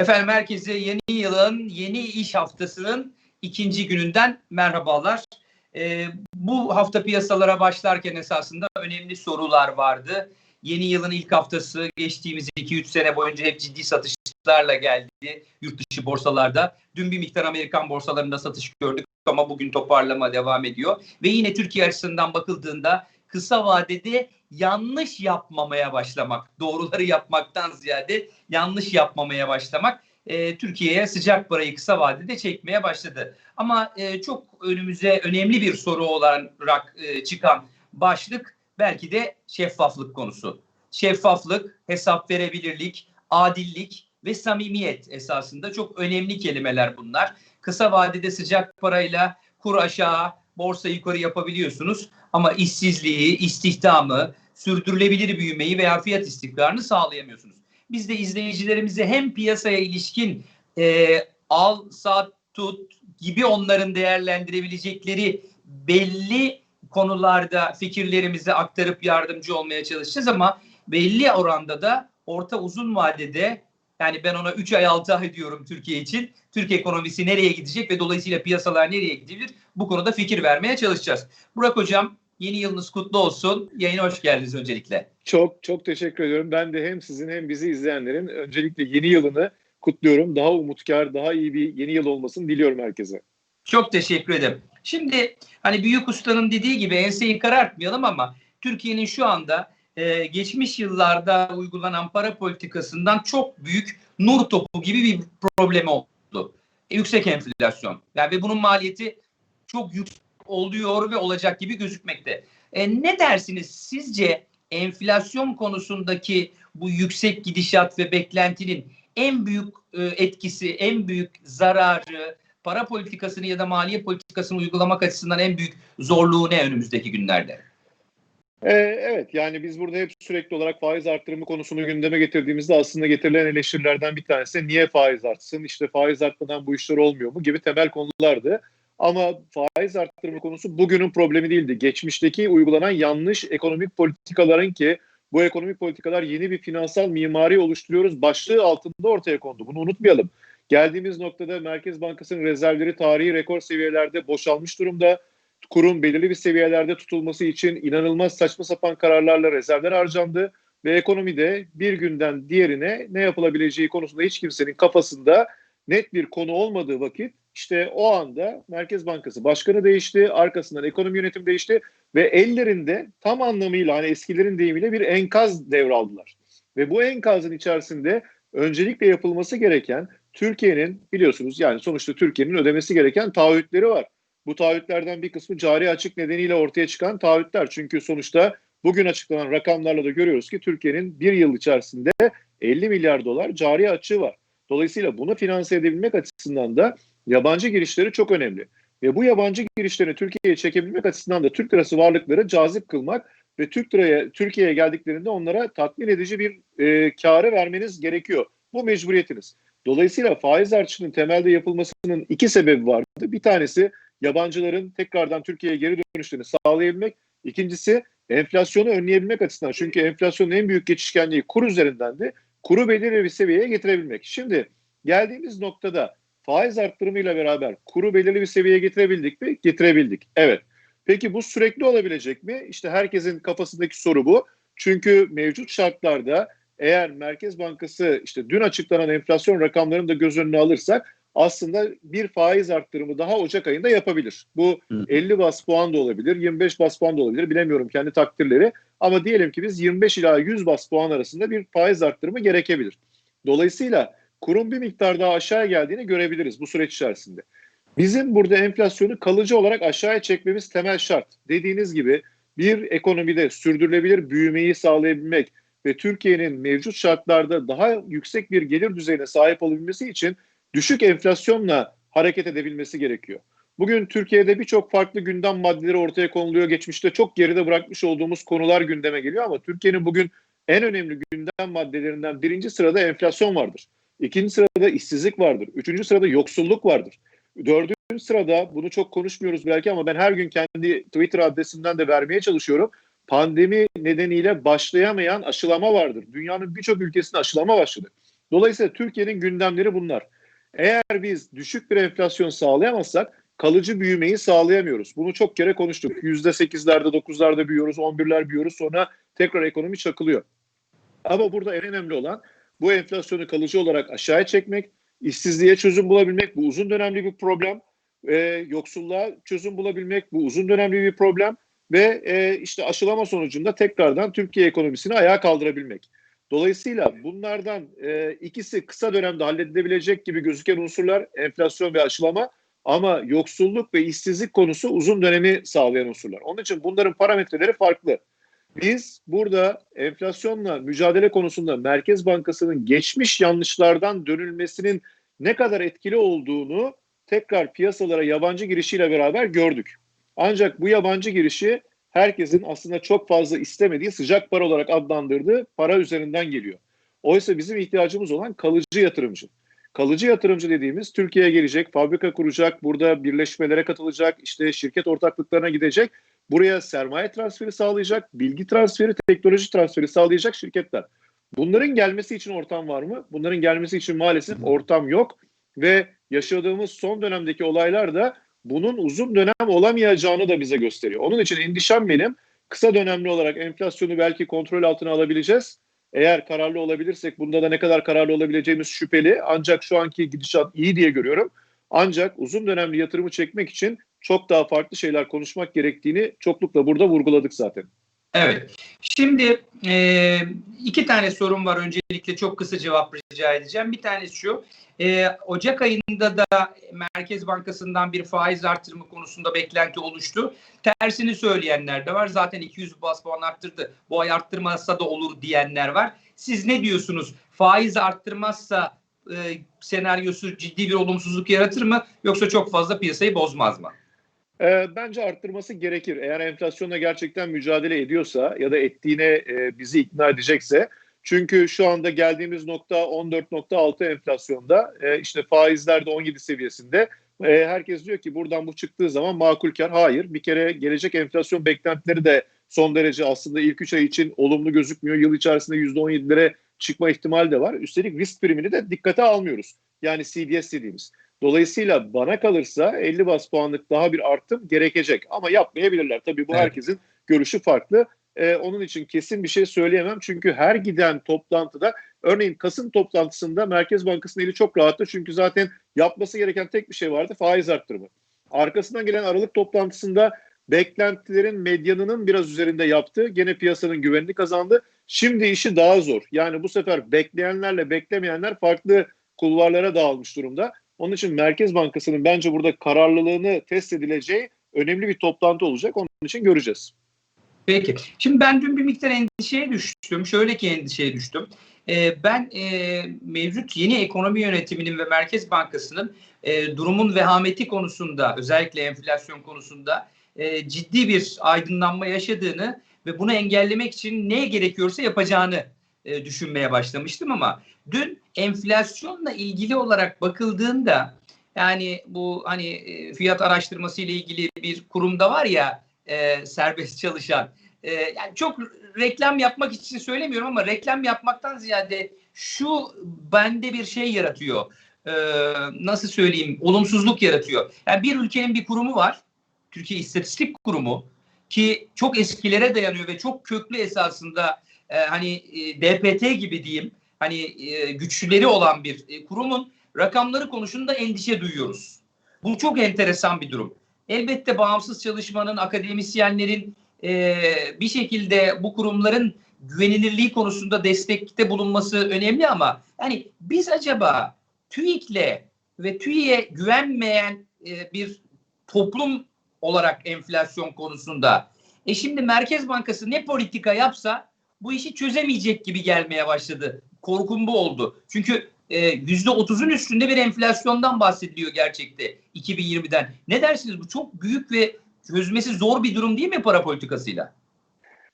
Efendim herkese yeni yılın, yeni iş haftasının ikinci gününden merhabalar. Ee, bu hafta piyasalara başlarken esasında önemli sorular vardı. Yeni yılın ilk haftası geçtiğimiz 2-3 sene boyunca hep ciddi satışlarla geldi yurt dışı borsalarda. Dün bir miktar Amerikan borsalarında satış gördük ama bugün toparlama devam ediyor. Ve yine Türkiye açısından bakıldığında kısa vadede yanlış yapmamaya başlamak, doğruları yapmaktan ziyade yanlış yapmamaya başlamak e, Türkiye'ye sıcak parayı kısa vadede çekmeye başladı. Ama e, çok önümüze önemli bir soru olarak e, çıkan başlık belki de şeffaflık konusu. Şeffaflık, hesap verebilirlik, adillik ve samimiyet esasında çok önemli kelimeler bunlar. Kısa vadede sıcak parayla kur aşağı, borsa yukarı yapabiliyorsunuz ama işsizliği, istihdamı, sürdürülebilir büyümeyi veya fiyat istikrarını sağlayamıyorsunuz. Biz de izleyicilerimize hem piyasaya ilişkin e, al, sat, tut gibi onların değerlendirebilecekleri belli konularda fikirlerimizi aktarıp yardımcı olmaya çalışacağız ama belli oranda da orta uzun vadede yani ben ona 3 ay 6 ay diyorum Türkiye için. Türkiye ekonomisi nereye gidecek ve dolayısıyla piyasalar nereye gidebilir? Bu konuda fikir vermeye çalışacağız. Burak Hocam yeni yılınız kutlu olsun. Yayına hoş geldiniz öncelikle. Çok çok teşekkür ediyorum. Ben de hem sizin hem bizi izleyenlerin öncelikle yeni yılını kutluyorum. Daha umutkar, daha iyi bir yeni yıl olmasını diliyorum herkese. Çok teşekkür ederim. Şimdi hani büyük ustanın dediği gibi enseyi karartmayalım ama Türkiye'nin şu anda e, geçmiş yıllarda uygulanan para politikasından çok büyük nur topu gibi bir problemi oldu. E, yüksek enflasyon. Yani ve bunun maliyeti çok yüksek oluyor ve olacak gibi gözükmekte. E, ne dersiniz? Sizce enflasyon konusundaki bu yüksek gidişat ve beklentinin en büyük e, etkisi, en büyük zararı, para politikasını ya da maliye politikasını uygulamak açısından en büyük zorluğu ne önümüzdeki günlerde? Ee, evet yani biz burada hep sürekli olarak faiz arttırımı konusunu gündeme getirdiğimizde aslında getirilen eleştirilerden bir tanesi niye faiz artsın işte faiz artmadan bu işler olmuyor mu gibi temel konulardı. Ama faiz arttırımı konusu bugünün problemi değildi. Geçmişteki uygulanan yanlış ekonomik politikaların ki bu ekonomik politikalar yeni bir finansal mimari oluşturuyoruz başlığı altında ortaya kondu. Bunu unutmayalım. Geldiğimiz noktada Merkez Bankası'nın rezervleri tarihi rekor seviyelerde boşalmış durumda. Kurun belirli bir seviyelerde tutulması için inanılmaz saçma sapan kararlarla rezervler harcandı ve ekonomide bir günden diğerine ne yapılabileceği konusunda hiç kimsenin kafasında net bir konu olmadığı vakit işte o anda Merkez Bankası başkanı değişti, arkasından ekonomi yönetim değişti ve ellerinde tam anlamıyla hani eskilerin deyimiyle bir enkaz devraldılar. Ve bu enkazın içerisinde öncelikle yapılması gereken Türkiye'nin biliyorsunuz yani sonuçta Türkiye'nin ödemesi gereken taahhütleri var. Bu taahhütlerden bir kısmı cari açık nedeniyle ortaya çıkan taahhütler. Çünkü sonuçta bugün açıklanan rakamlarla da görüyoruz ki Türkiye'nin bir yıl içerisinde 50 milyar dolar cari açığı var. Dolayısıyla bunu finanse edebilmek açısından da yabancı girişleri çok önemli. Ve bu yabancı girişlerini Türkiye'ye çekebilmek açısından da Türk lirası varlıkları cazip kılmak ve Türk liraya Türkiye'ye geldiklerinde onlara tatmin edici bir e, kârı vermeniz gerekiyor. Bu mecburiyetiniz. Dolayısıyla faiz artışının temelde yapılmasının iki sebebi vardı. Bir tanesi yabancıların tekrardan Türkiye'ye geri dönüşlerini sağlayabilmek. İkincisi enflasyonu önleyebilmek açısından. Çünkü enflasyonun en büyük geçişkenliği kur üzerindendi. Kuru belirli bir seviyeye getirebilmek. Şimdi geldiğimiz noktada faiz arttırımıyla beraber kuru belirli bir seviyeye getirebildik mi? Getirebildik. Evet. Peki bu sürekli olabilecek mi? İşte herkesin kafasındaki soru bu. Çünkü mevcut şartlarda eğer Merkez Bankası işte dün açıklanan enflasyon rakamlarını da göz önüne alırsak aslında bir faiz arttırımı daha Ocak ayında yapabilir. Bu 50 bas puan da olabilir, 25 bas puan da olabilir. Bilemiyorum kendi takdirleri. Ama diyelim ki biz 25 ila 100 bas puan arasında bir faiz arttırımı gerekebilir. Dolayısıyla kurun bir miktar daha aşağıya geldiğini görebiliriz bu süreç içerisinde. Bizim burada enflasyonu kalıcı olarak aşağıya çekmemiz temel şart. Dediğiniz gibi bir ekonomide sürdürülebilir büyümeyi sağlayabilmek ve Türkiye'nin mevcut şartlarda daha yüksek bir gelir düzeyine sahip olabilmesi için düşük enflasyonla hareket edebilmesi gerekiyor. Bugün Türkiye'de birçok farklı gündem maddeleri ortaya konuluyor. Geçmişte çok geride bırakmış olduğumuz konular gündeme geliyor ama Türkiye'nin bugün en önemli gündem maddelerinden birinci sırada enflasyon vardır. İkinci sırada işsizlik vardır. Üçüncü sırada yoksulluk vardır. Dördüncü sırada bunu çok konuşmuyoruz belki ama ben her gün kendi Twitter adresimden de vermeye çalışıyorum. Pandemi nedeniyle başlayamayan aşılama vardır. Dünyanın birçok ülkesinde aşılama başladı. Dolayısıyla Türkiye'nin gündemleri bunlar. Eğer biz düşük bir enflasyon sağlayamazsak kalıcı büyümeyi sağlayamıyoruz. Bunu çok kere konuştuk. %8'lerde, 9'larda büyüyoruz, 11'ler büyüyoruz. Sonra tekrar ekonomi çakılıyor. Ama burada en önemli olan bu enflasyonu kalıcı olarak aşağıya çekmek, işsizliğe çözüm bulabilmek bu uzun dönemli bir problem. E, yoksulluğa çözüm bulabilmek bu uzun dönemli bir problem ve e, işte aşılama sonucunda tekrardan Türkiye ekonomisini ayağa kaldırabilmek. Dolayısıyla bunlardan e, ikisi kısa dönemde halledilebilecek gibi gözüken unsurlar enflasyon ve aşılama ama yoksulluk ve işsizlik konusu uzun dönemi sağlayan unsurlar. Onun için bunların parametreleri farklı. Biz burada enflasyonla mücadele konusunda Merkez Bankası'nın geçmiş yanlışlardan dönülmesinin ne kadar etkili olduğunu tekrar piyasalara yabancı girişiyle beraber gördük. Ancak bu yabancı girişi herkesin aslında çok fazla istemediği sıcak para olarak adlandırdığı para üzerinden geliyor. Oysa bizim ihtiyacımız olan kalıcı yatırımcı. Kalıcı yatırımcı dediğimiz Türkiye'ye gelecek, fabrika kuracak, burada birleşmelere katılacak, işte şirket ortaklıklarına gidecek, buraya sermaye transferi sağlayacak, bilgi transferi, teknoloji transferi sağlayacak şirketler. Bunların gelmesi için ortam var mı? Bunların gelmesi için maalesef ortam yok ve yaşadığımız son dönemdeki olaylar da bunun uzun dönem olamayacağını da bize gösteriyor. Onun için endişem benim kısa dönemli olarak enflasyonu belki kontrol altına alabileceğiz. Eğer kararlı olabilirsek bunda da ne kadar kararlı olabileceğimiz şüpheli. Ancak şu anki gidişat iyi diye görüyorum. Ancak uzun dönemli yatırımı çekmek için çok daha farklı şeyler konuşmak gerektiğini çoklukla burada vurguladık zaten. Evet. Şimdi e, iki tane sorum var. Öncelikle çok kısa cevap rica edeceğim. Bir tanesi şu. E, Ocak ayında da Merkez Bankası'ndan bir faiz artırımı konusunda beklenti oluştu. Tersini söyleyenler de var. Zaten 200 bas puan arttırdı. Bu ay arttırmazsa da olur diyenler var. Siz ne diyorsunuz? Faiz arttırmazsa e, senaryosu ciddi bir olumsuzluk yaratır mı? Yoksa çok fazla piyasayı bozmaz mı? E, bence arttırması gerekir. Eğer enflasyonla gerçekten mücadele ediyorsa ya da ettiğine e, bizi ikna edecekse. Çünkü şu anda geldiğimiz nokta 14.6 enflasyonda. E, işte faizler de 17 seviyesinde. E, herkes diyor ki buradan bu çıktığı zaman makul kar. Hayır. Bir kere gelecek enflasyon beklentileri de son derece aslında ilk 3 ay için olumlu gözükmüyor. Yıl içerisinde %17'lere çıkma ihtimali de var. Üstelik risk primini de dikkate almıyoruz. Yani CDS dediğimiz. Dolayısıyla bana kalırsa 50 bas puanlık daha bir artım gerekecek. Ama yapmayabilirler. Tabii bu Evet. herkesin görüşü farklı. Ee, onun için kesin bir şey söyleyemem. Çünkü her giden toplantıda örneğin Kasım toplantısında Merkez Bankası'nın eli çok rahattı. Çünkü zaten yapması gereken tek bir şey vardı faiz arttırımı. Arkasından gelen Aralık toplantısında beklentilerin medyanının biraz üzerinde yaptı. Gene piyasanın güvenini kazandı. Şimdi işi daha zor. Yani bu sefer bekleyenlerle beklemeyenler farklı kulvarlara dağılmış durumda. Onun için Merkez Bankası'nın bence burada kararlılığını test edileceği önemli bir toplantı olacak. Onun için göreceğiz. Peki. Şimdi ben dün bir miktar endişeye düştüm. Şöyle ki endişeye düştüm. Ee, ben e, mevcut yeni ekonomi yönetiminin ve Merkez Bankası'nın e, durumun vehameti konusunda özellikle enflasyon konusunda e, ciddi bir aydınlanma yaşadığını ve bunu engellemek için ne gerekiyorsa yapacağını e, düşünmeye başlamıştım ama dün enflasyonla ilgili olarak bakıldığında yani bu hani e, fiyat araştırması ile ilgili bir kurumda var ya e, serbest çalışan. E, yani çok reklam yapmak için söylemiyorum ama reklam yapmaktan ziyade şu bende bir şey yaratıyor. E, nasıl söyleyeyim? Olumsuzluk yaratıyor. Yani bir ülkenin bir kurumu var. Türkiye İstatistik Kurumu ki çok eskilere dayanıyor ve çok köklü esasında e, hani e, DPT gibi diyeyim hani e, güçleri olan bir kurumun rakamları konusunda endişe duyuyoruz. Bu çok enteresan bir durum. Elbette bağımsız çalışmanın, akademisyenlerin bir şekilde bu kurumların güvenilirliği konusunda destekte bulunması önemli ama yani biz acaba TÜİK'le ve TÜİK'e güvenmeyen bir toplum olarak enflasyon konusunda e şimdi Merkez Bankası ne politika yapsa bu işi çözemeyecek gibi gelmeye başladı. Korkum bu oldu. Çünkü yüzde otuzun üstünde bir enflasyondan bahsediliyor gerçekte 2020'den. Ne dersiniz bu çok büyük ve çözmesi zor bir durum değil mi para politikasıyla?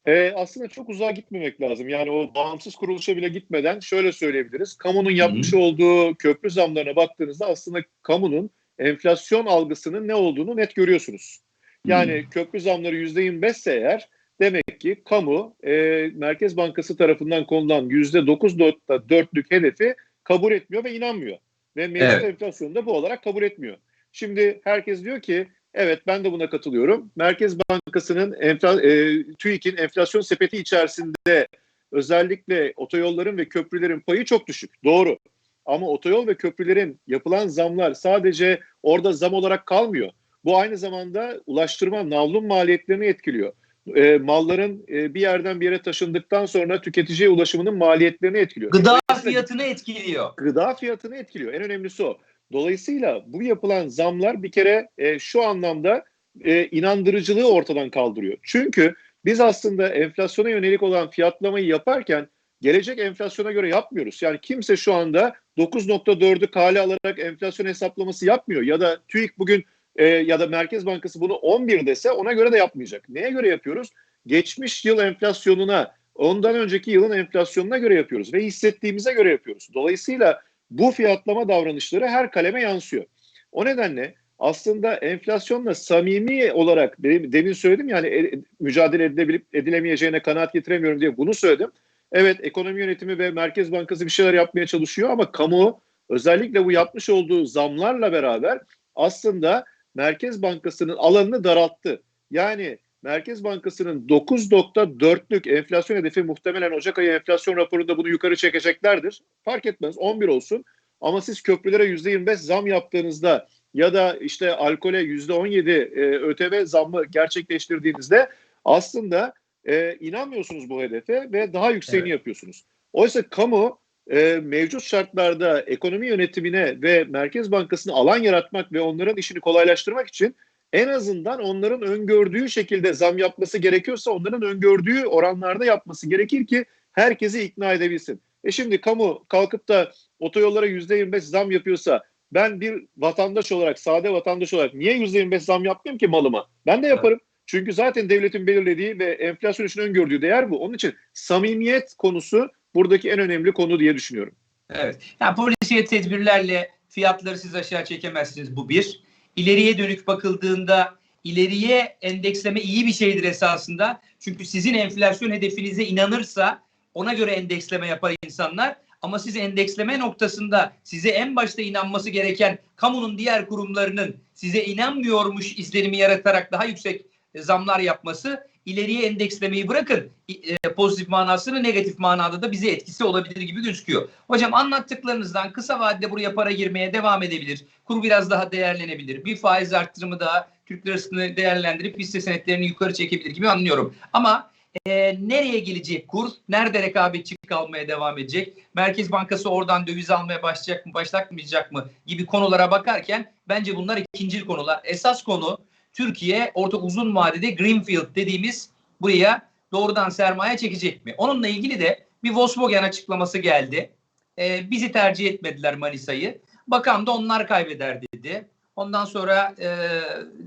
Ee, aslında çok uzağa gitmemek lazım. Yani o bağımsız kuruluşa bile gitmeden şöyle söyleyebiliriz. Kamunun yapmış Hı-hı. olduğu köprü zamlarına baktığınızda aslında kamunun enflasyon algısının ne olduğunu net görüyorsunuz. Yani Hı-hı. köprü zamları %25 ise eğer demek ki kamu e, Merkez Bankası tarafından konulan %9.4'lük hedefi kabul etmiyor ve inanmıyor. Ve mevcut Evet. enflasyonu da bu olarak kabul etmiyor. Şimdi herkes diyor ki evet ben de buna katılıyorum. Merkez Bankası'nın enfla, e, TÜİK'in enflasyon sepeti içerisinde özellikle otoyolların ve köprülerin payı çok düşük. Doğru. Ama otoyol ve köprülerin yapılan zamlar sadece orada zam olarak kalmıyor. Bu aynı zamanda ulaştırma, navlun maliyetlerini etkiliyor. E, malların e, bir yerden bir yere taşındıktan sonra tüketiciye ulaşımının maliyetlerini etkiliyor. Gıda fiyatını etkiliyor. gıda fiyatını etkiliyor. En önemlisi o. Dolayısıyla bu yapılan zamlar bir kere e, şu anlamda e, inandırıcılığı ortadan kaldırıyor. Çünkü biz aslında enflasyona yönelik olan fiyatlamayı yaparken gelecek enflasyona göre yapmıyoruz. Yani kimse şu anda 9.4'ü kale alarak enflasyon hesaplaması yapmıyor. Ya da TÜİK bugün e, ya da Merkez Bankası bunu 11 dese ona göre de yapmayacak. Neye göre yapıyoruz? Geçmiş yıl enflasyonuna, ondan önceki yılın enflasyonuna göre yapıyoruz ve hissettiğimize göre yapıyoruz. Dolayısıyla bu fiyatlama davranışları her kaleme yansıyor. O nedenle aslında enflasyonla samimi olarak demin söyledim yani e, mücadele edilebilip edilemeyeceğine kanaat getiremiyorum diye bunu söyledim. Evet ekonomi yönetimi ve Merkez Bankası bir şeyler yapmaya çalışıyor ama kamu özellikle bu yapmış olduğu zamlarla beraber aslında Merkez Bankası'nın alanını daralttı. Yani Merkez Bankası'nın 9.4'lük enflasyon hedefi muhtemelen Ocak ayı enflasyon raporunda bunu yukarı çekeceklerdir. Fark etmez 11 olsun ama siz köprülere %25 zam yaptığınızda ya da işte alkole %17 e, ÖTV zammı gerçekleştirdiğinizde aslında e, inanmıyorsunuz bu hedefe ve daha yükseğini Evet. yapıyorsunuz. Oysa kamu e, mevcut şartlarda ekonomi yönetimine ve Merkez Bankası'na alan yaratmak ve onların işini kolaylaştırmak için en azından onların öngördüğü şekilde zam yapması gerekiyorsa onların öngördüğü oranlarda yapması gerekir ki herkesi ikna edebilsin. E şimdi kamu kalkıp da otoyollara %25 zam yapıyorsa ben bir vatandaş olarak, sade vatandaş olarak niye %25 zam yapmayayım ki malıma? Ben de yaparım. Çünkü zaten devletin belirlediği ve enflasyon için öngördüğü değer bu. Onun için samimiyet konusu buradaki en önemli konu diye düşünüyorum. Evet. Yani polisiye tedbirlerle fiyatları siz aşağı çekemezsiniz bu bir. İleriye dönük bakıldığında ileriye endeksleme iyi bir şeydir esasında. Çünkü sizin enflasyon hedefinize inanırsa ona göre endeksleme yapar insanlar. Ama siz endeksleme noktasında size en başta inanması gereken kamunun diğer kurumlarının size inanmıyormuş izlenimi yaratarak daha yüksek e, zamlar yapması ileriye endekslemeyi bırakın e, pozitif manasını negatif manada da bize etkisi olabilir gibi gözüküyor. Hocam anlattıklarınızdan kısa vadede buraya para girmeye devam edebilir. Kur biraz daha değerlenebilir. Bir faiz arttırımı daha Türk lirasını değerlendirip hisse senetlerini yukarı çekebilir gibi anlıyorum. Ama e, nereye gelecek kur? Nerede rekabetçi kalmaya devam edecek? Merkez Bankası oradan döviz almaya başlayacak mı, başlatmayacak mı gibi konulara bakarken bence bunlar ikinci konular. Esas konu Türkiye orta uzun vadede Greenfield dediğimiz buraya doğrudan sermaye çekecek mi? Onunla ilgili de bir Volkswagen açıklaması geldi. Ee, bizi tercih etmediler Manisa'yı. Bakan da onlar kaybeder dedi. Ondan sonra e,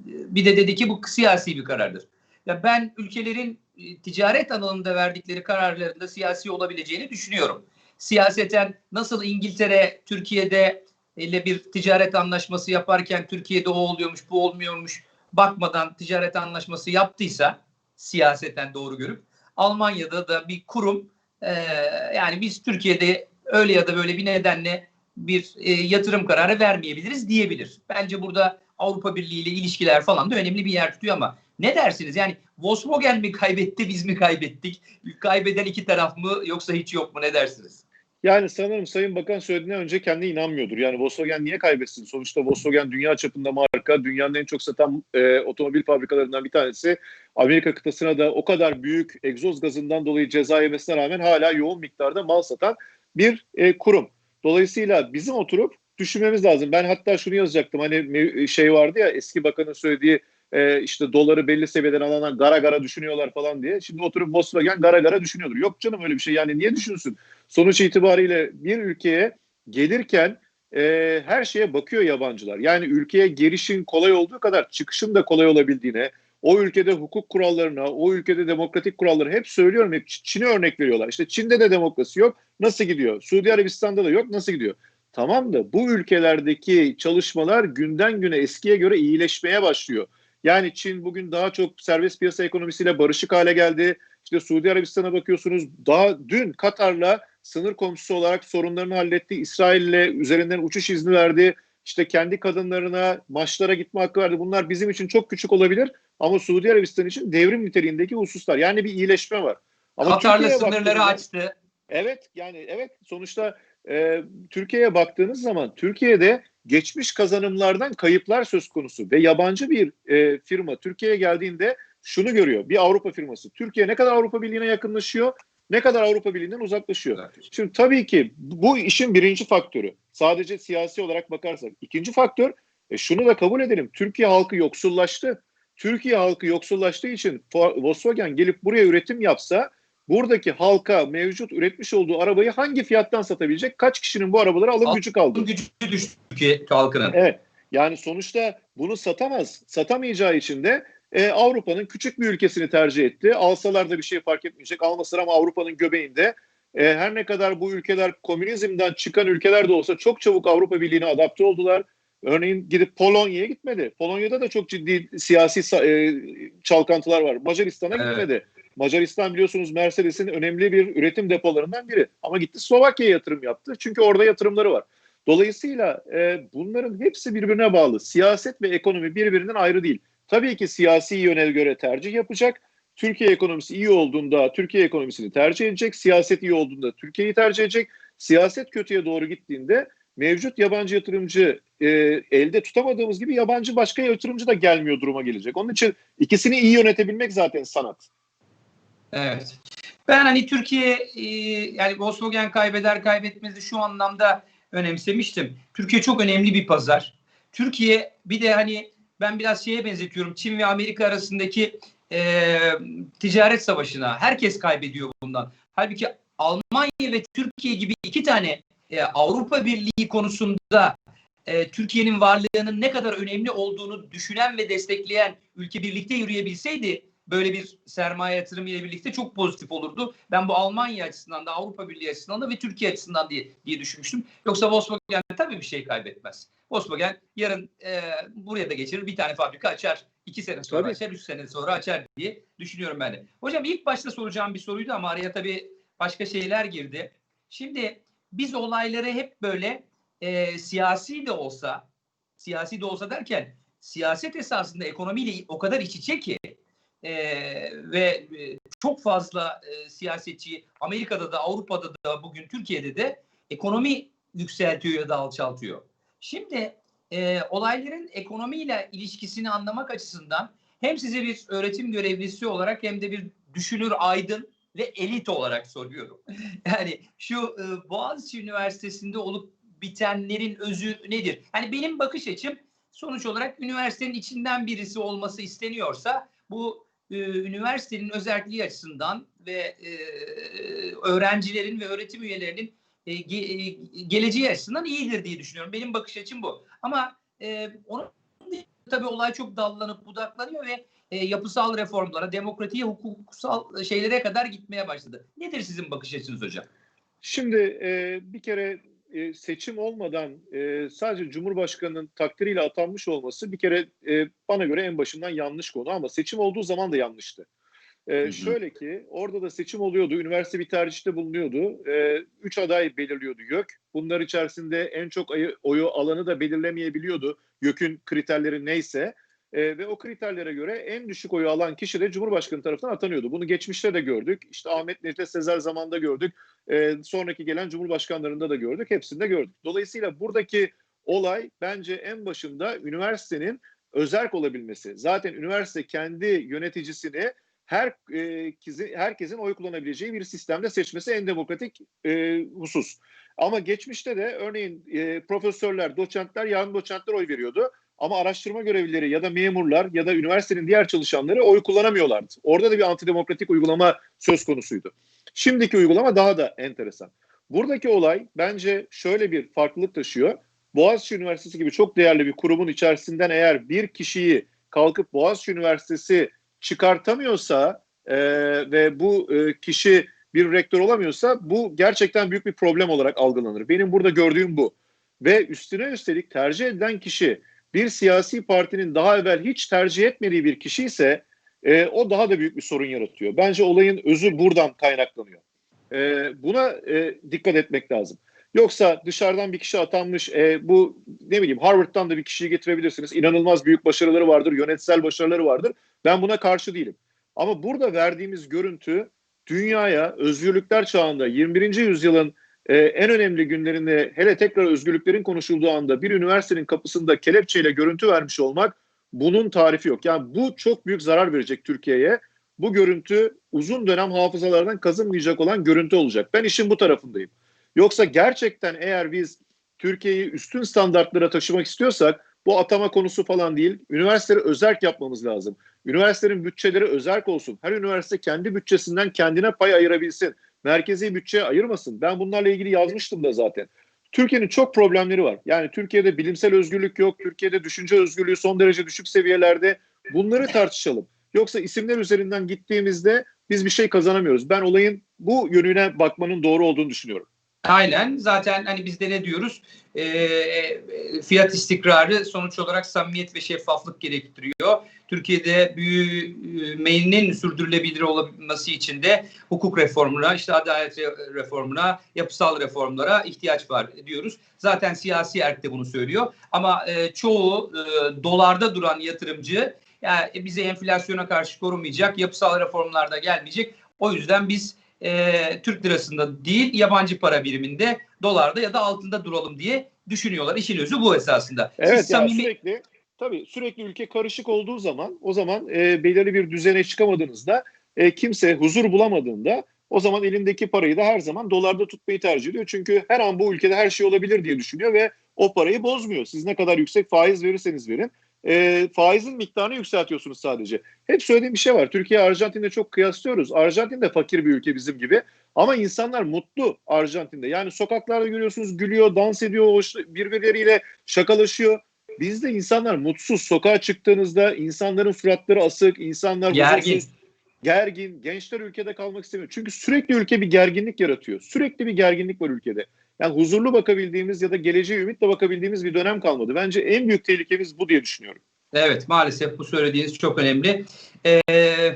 bir de dedi ki bu siyasi bir karardır. Ya ben ülkelerin e, ticaret alanında verdikleri kararlarında siyasi olabileceğini düşünüyorum. Siyaseten nasıl İngiltere Türkiye'de ile bir ticaret anlaşması yaparken Türkiye'de o oluyormuş bu olmuyormuş bakmadan ticaret anlaşması yaptıysa siyaseten doğru görüp Almanya'da da bir kurum e, yani biz Türkiye'de öyle ya da böyle bir nedenle bir e, yatırım kararı vermeyebiliriz diyebilir. Bence burada Avrupa Birliği ile ilişkiler falan da önemli bir yer tutuyor ama ne dersiniz? Yani Volkswagen mi kaybetti biz mi kaybettik? Kaybeden iki taraf mı yoksa hiç yok mu ne dersiniz? Yani sanırım Sayın Bakan söylediğinden önce kendi inanmıyordur. Yani Volkswagen niye kaybetsin? Sonuçta Volkswagen dünya çapında marka, dünyanın en çok satan e, otomobil fabrikalarından bir tanesi. Amerika kıtasına da o kadar büyük egzoz gazından dolayı ceza yemesine rağmen hala yoğun miktarda mal satan bir e, kurum. Dolayısıyla bizim oturup düşünmemiz lazım. Ben hatta şunu yazacaktım. Hani şey vardı ya eski bakanın söylediği e, işte doları belli seviyeden alanlar gara gara düşünüyorlar falan diye. Şimdi oturup Volkswagen gara gara düşünüyordur. Yok canım öyle bir şey. Yani niye düşünsün? Sonuç itibariyle bir ülkeye gelirken e, her şeye bakıyor yabancılar. Yani ülkeye girişin kolay olduğu kadar çıkışın da kolay olabildiğine, o ülkede hukuk kurallarına, o ülkede demokratik kuralları hep söylüyorum. Hep Çin'e örnek veriyorlar. İşte Çin'de de demokrasi yok. Nasıl gidiyor? Suudi Arabistan'da da yok. Nasıl gidiyor? Tamam da bu ülkelerdeki çalışmalar günden güne eskiye göre iyileşmeye başlıyor. Yani Çin bugün daha çok serbest piyasa ekonomisiyle barışık hale geldi. İşte Suudi Arabistan'a bakıyorsunuz daha dün Katar'la sınır komşusu olarak sorunlarını halletti. İsrail'le üzerinden uçuş izni verdi. İşte kendi kadınlarına maçlara gitme hakkı verdi. Bunlar bizim için çok küçük olabilir ama Suudi Arabistan için devrim niteliğindeki hususlar. Yani bir iyileşme var. Ama Katar'la sınırları açtı. Evet yani evet sonuçta e, Türkiye'ye baktığınız zaman Türkiye'de geçmiş kazanımlardan kayıplar söz konusu ve yabancı bir e, firma Türkiye'ye geldiğinde şunu görüyor. Bir Avrupa firması. Türkiye ne kadar Avrupa Birliği'ne yakınlaşıyor, ne kadar Avrupa Birliği'nden uzaklaşıyor. Şimdi tabii ki bu işin birinci faktörü. Sadece siyasi olarak bakarsak. İkinci faktör, e, şunu da kabul edelim. Türkiye halkı yoksullaştı. Türkiye halkı yoksullaştığı için Volkswagen gelip buraya üretim yapsa buradaki halka mevcut üretmiş olduğu arabayı hangi fiyattan satabilecek? Kaç kişinin bu arabaları alım Al- gücü kaldı? Gücü düştü Türkiye halkının. Evet. Yani sonuçta bunu satamaz. Satamayacağı için de e, Avrupa'nın küçük bir ülkesini tercih etti. Alsalar da bir şey fark etmeyecek. Almasalar ama Avrupa'nın göbeğinde. E, her ne kadar bu ülkeler komünizmden çıkan ülkeler de olsa çok çabuk Avrupa Birliği'ne adapte oldular. Örneğin gidip Polonya'ya gitmedi. Polonya'da da çok ciddi siyasi e, çalkantılar var. Macaristan'a Evet. gitmedi. Macaristan biliyorsunuz Mercedes'in önemli bir üretim depolarından biri. Ama gitti Slovakya'ya yatırım yaptı. Çünkü orada yatırımları var. Dolayısıyla e, bunların hepsi birbirine bağlı. Siyaset ve ekonomi birbirinden ayrı değil. Tabii ki siyasi yöne göre tercih yapacak. Türkiye ekonomisi iyi olduğunda Türkiye ekonomisini tercih edecek. Siyaset iyi olduğunda Türkiye'yi tercih edecek. Siyaset kötüye doğru gittiğinde mevcut yabancı yatırımcı e, elde tutamadığımız gibi yabancı başka yatırımcı da gelmiyor duruma gelecek. Onun için ikisini iyi yönetebilmek zaten sanat. Evet. Ben hani Türkiye e, yani Volkswagen kaybeder kaybetmezi şu anlamda önemsemiştim. Türkiye çok önemli bir pazar. Türkiye bir de hani ben biraz şeye benzetiyorum. Çin ve Amerika arasındaki e, ticaret savaşına. Herkes kaybediyor bundan. Halbuki Almanya ve Türkiye gibi iki tane e, Avrupa Birliği konusunda e, Türkiye'nin varlığının ne kadar önemli olduğunu düşünen ve destekleyen ülke birlikte yürüyebilseydi böyle bir sermaye yatırımı ile birlikte çok pozitif olurdu. Ben bu Almanya açısından da Avrupa Birliği açısından da ve Türkiye açısından diye, diye düşünmüştüm. Yoksa Volkswagen tabii bir şey kaybetmez. Volkswagen yarın e, buraya da geçirir bir tane fabrika açar. iki sene sonra Tabii. açar, üç sene sonra açar diye düşünüyorum ben de. Hocam ilk başta soracağım bir soruydu ama araya tabii başka şeyler girdi. Şimdi biz olayları hep böyle e, siyasi de olsa, siyasi de olsa derken siyaset esasında ekonomiyle o kadar iç içe ki e, ve çok fazla e, siyasetçi Amerika'da da Avrupa'da da bugün Türkiye'de de ekonomi yükseltiyor ya da alçaltıyor. Şimdi e, olayların ekonomiyle ilişkisini anlamak açısından hem size bir öğretim görevlisi olarak hem de bir düşünür aydın ve elit olarak soruyorum. Yani şu e, Boğaziçi Üniversitesi'nde olup bitenlerin özü nedir? Yani benim bakış açım sonuç olarak üniversitenin içinden birisi olması isteniyorsa bu üniversitenin özelliği açısından ve e, öğrencilerin ve öğretim üyelerinin e, ge- e, geleceği açısından iyidir diye düşünüyorum. Benim bakış açım bu. Ama e, onun tabii olay çok dallanıp budaklanıyor ve e, yapısal reformlara, demokratiye, hukuksal şeylere kadar gitmeye başladı. Nedir sizin bakış açınız hocam? Şimdi e, bir kere e, seçim olmadan e, sadece Cumhurbaşkanı'nın takdiriyle atanmış olması bir kere e, bana göre en başından yanlış konu ama seçim olduğu zaman da yanlıştı. E, Hı hı. Şöyle ki orada da seçim oluyordu, üniversite bir tercihte bulunuyordu. E, üç aday belirliyordu YÖK. Bunlar içerisinde en çok oyu alanı da belirlemeyebiliyordu. YÖK'ün kriterleri neyse. E, ve o kriterlere göre en düşük oyu alan kişi de Cumhurbaşkanı tarafından atanıyordu. Bunu geçmişte de gördük. İşte Ahmet Necdet Sezer zamanında gördük. E, sonraki gelen Cumhurbaşkanlarında da gördük. Hepsinde gördük. Dolayısıyla buradaki olay bence en başında üniversitenin özerk olabilmesi. Zaten üniversite kendi yöneticisini her e, herkesin oy kullanabileceği bir sistemde seçmesi en demokratik e, husus. Ama geçmişte de örneğin e, profesörler, doçentler, yarın doçentler oy veriyordu. Ama araştırma görevlileri ya da memurlar ya da üniversitenin diğer çalışanları oy kullanamıyorlardı. Orada da bir antidemokratik uygulama söz konusuydu. Şimdiki uygulama daha da enteresan. Buradaki olay bence şöyle bir farklılık taşıyor. Boğaziçi Üniversitesi gibi çok değerli bir kurumun içerisinden eğer bir kişiyi kalkıp Boğaziçi Üniversitesi çıkartamıyorsa e, ve bu e, kişi bir rektör olamıyorsa bu gerçekten büyük bir problem olarak algılanır. Benim burada gördüğüm bu. Ve üstüne üstelik tercih edilen kişi bir siyasi partinin daha evvel hiç tercih etmediği bir kişi ise e, o daha da büyük bir sorun yaratıyor. Bence olayın özü buradan kaynaklanıyor. E, buna e, dikkat etmek lazım. Yoksa dışarıdan bir kişi atanmış, e, bu ne bileyim Harvard'dan da bir kişiyi getirebilirsiniz. İnanılmaz büyük başarıları vardır, yönetsel başarıları vardır. Ben buna karşı değilim. Ama burada verdiğimiz görüntü dünyaya özgürlükler çağında 21. yüzyılın e, en önemli günlerinde hele tekrar özgürlüklerin konuşulduğu anda bir üniversitenin kapısında kelepçeyle görüntü vermiş olmak bunun tarifi yok. Yani bu çok büyük zarar verecek Türkiye'ye. Bu görüntü uzun dönem hafızalardan kazınmayacak olan görüntü olacak. Ben işin bu tarafındayım. Yoksa gerçekten eğer biz Türkiye'yi üstün standartlara taşımak istiyorsak bu atama konusu falan değil. Üniversiteleri özerk yapmamız lazım. Üniversitelerin bütçeleri özerk olsun. Her üniversite kendi bütçesinden kendine pay ayırabilsin. Merkezi bütçeye ayırmasın. Ben bunlarla ilgili yazmıştım da zaten. Türkiye'nin çok problemleri var. Yani Türkiye'de bilimsel özgürlük yok. Türkiye'de düşünce özgürlüğü son derece düşük seviyelerde. Bunları tartışalım. Yoksa isimler üzerinden gittiğimizde biz bir şey kazanamıyoruz. Ben olayın bu yönüne bakmanın doğru olduğunu düşünüyorum. Aynen zaten hani biz de ne diyoruz e, fiyat istikrarı sonuç olarak samimiyet ve şeffaflık gerektiriyor. Türkiye'de büyümenin sürdürülebilir olması için de hukuk reformuna, işte adalet reformuna, yapısal reformlara ihtiyaç var diyoruz. Zaten siyasi erk de bunu söylüyor. Ama e, çoğu e, dolarda duran yatırımcı yani bizi enflasyona karşı korumayacak, yapısal reformlarda gelmeyecek. O yüzden biz e, Türk lirasında değil yabancı para biriminde dolarda ya da altında duralım diye düşünüyorlar. İşin özü bu esasında. Evet Siz yani samimi... sürekli tabii sürekli ülke karışık olduğu zaman o zaman e, belirli bir düzene çıkamadığınızda e, kimse huzur bulamadığında o zaman elindeki parayı da her zaman dolarda tutmayı tercih ediyor. Çünkü her an bu ülkede her şey olabilir diye düşünüyor ve o parayı bozmuyor. Siz ne kadar yüksek faiz verirseniz verin e, faizin miktarını yükseltiyorsunuz sadece. Hep söylediğim bir şey var. Türkiye Arjantin'de çok kıyaslıyoruz. Arjantin de fakir bir ülke bizim gibi. Ama insanlar mutlu Arjantin'de. Yani sokaklarda görüyorsunuz gülüyor, dans ediyor, birbirleriyle şakalaşıyor. Bizde insanlar mutsuz. Sokağa çıktığınızda insanların suratları asık, insanlar gergin. Huzursuz, gergin. Gençler ülkede kalmak istemiyor. Çünkü sürekli ülke bir gerginlik yaratıyor. Sürekli bir gerginlik var ülkede. Yani huzurlu bakabildiğimiz ya da geleceğe ümitle bakabildiğimiz bir dönem kalmadı. Bence en büyük tehlikemiz bu diye düşünüyorum. Evet maalesef bu söylediğiniz çok önemli. Ee,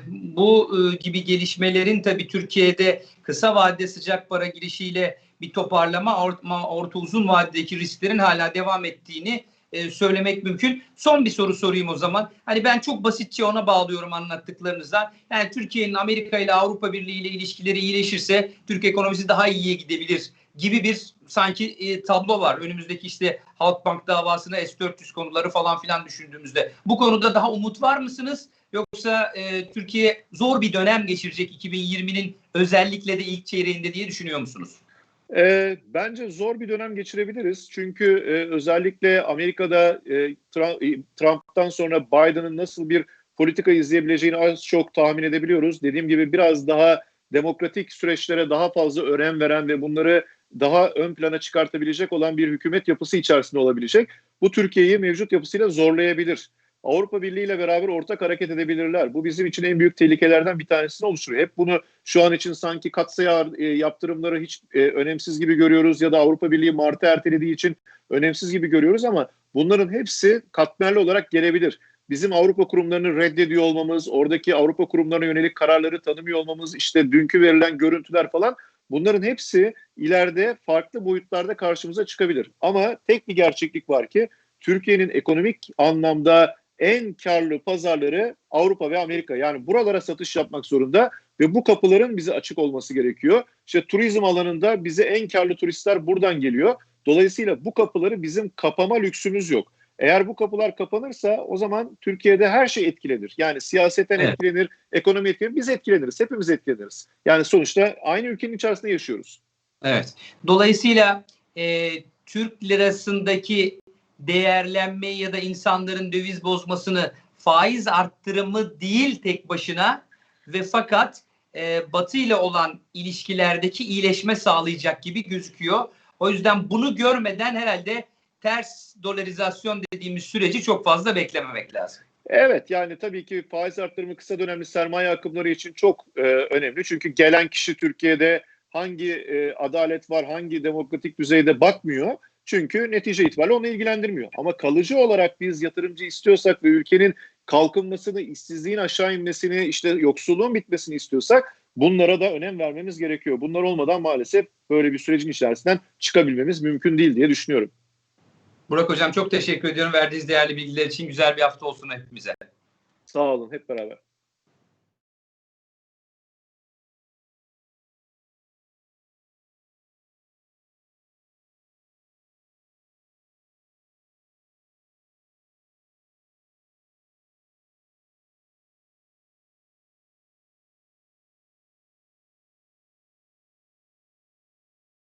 bu e, gibi gelişmelerin tabii Türkiye'de kısa vadede sıcak para girişiyle bir toparlama orta, orta uzun vadedeki risklerin hala devam ettiğini e, söylemek mümkün. Son bir soru sorayım o zaman. Hani ben çok basitçe ona bağlıyorum anlattıklarınızdan. Yani Türkiye'nin Amerika ile Avrupa Birliği ile ilişkileri iyileşirse Türk ekonomisi daha iyiye gidebilir gibi bir sanki e, tablo var. Önümüzdeki işte Halkbank davasına S-400 konuları falan filan düşündüğümüzde. Bu konuda daha umut var mısınız? Yoksa e, Türkiye zor bir dönem geçirecek 2020'nin özellikle de ilk çeyreğinde diye düşünüyor musunuz? E, bence zor bir dönem geçirebiliriz. Çünkü e, özellikle Amerika'da e, Trump'tan sonra Biden'ın nasıl bir politika izleyebileceğini az çok tahmin edebiliyoruz. Dediğim gibi biraz daha demokratik süreçlere daha fazla önem veren ve bunları daha ön plana çıkartabilecek olan bir hükümet yapısı içerisinde olabilecek. Bu Türkiye'yi mevcut yapısıyla zorlayabilir. Avrupa Birliği ile beraber ortak hareket edebilirler. Bu bizim için en büyük tehlikelerden bir tanesini oluşturuyor. Hep bunu şu an için sanki katsayı e, yaptırımları hiç e, önemsiz gibi görüyoruz ya da Avrupa Birliği Mart'ı ertelediği için önemsiz gibi görüyoruz ama bunların hepsi katmerli olarak gelebilir. Bizim Avrupa kurumlarını reddediyor olmamız, oradaki Avrupa kurumlarına yönelik kararları tanımıyor olmamız, işte dünkü verilen görüntüler falan bunların hepsi ileride farklı boyutlarda karşımıza çıkabilir. Ama tek bir gerçeklik var ki Türkiye'nin ekonomik anlamda en karlı pazarları Avrupa ve Amerika. Yani buralara satış yapmak zorunda ve bu kapıların bize açık olması gerekiyor. İşte turizm alanında bize en karlı turistler buradan geliyor. Dolayısıyla bu kapıları bizim kapama lüksümüz yok. Eğer bu kapılar kapanırsa o zaman Türkiye'de her şey etkilenir. Yani siyaseten evet. etkilenir, ekonomi etkilenir, biz etkileniriz, hepimiz etkileniriz. Yani sonuçta aynı ülkenin içerisinde yaşıyoruz. Evet. Dolayısıyla e, Türk lirasındaki değerlenme ya da insanların döviz bozmasını faiz arttırımı değil tek başına ve fakat e, Batı ile olan ilişkilerdeki iyileşme sağlayacak gibi gözüküyor. O yüzden bunu görmeden herhalde ters dolarizasyon dediğimiz süreci çok fazla beklememek lazım. Evet yani tabii ki faiz arttırımı kısa dönemli sermaye akımları için çok e, önemli. Çünkü gelen kişi Türkiye'de hangi e, adalet var, hangi demokratik düzeyde bakmıyor. Çünkü netice itibariyle onu ilgilendirmiyor. Ama kalıcı olarak biz yatırımcı istiyorsak ve ülkenin kalkınmasını, işsizliğin aşağı inmesini, işte yoksulluğun bitmesini istiyorsak Bunlara da önem vermemiz gerekiyor. Bunlar olmadan maalesef böyle bir sürecin içerisinden çıkabilmemiz mümkün değil diye düşünüyorum. Burak Hocam çok teşekkür ediyorum verdiğiniz değerli bilgiler için. Güzel bir hafta olsun hepimize. Sağ olun hep beraber.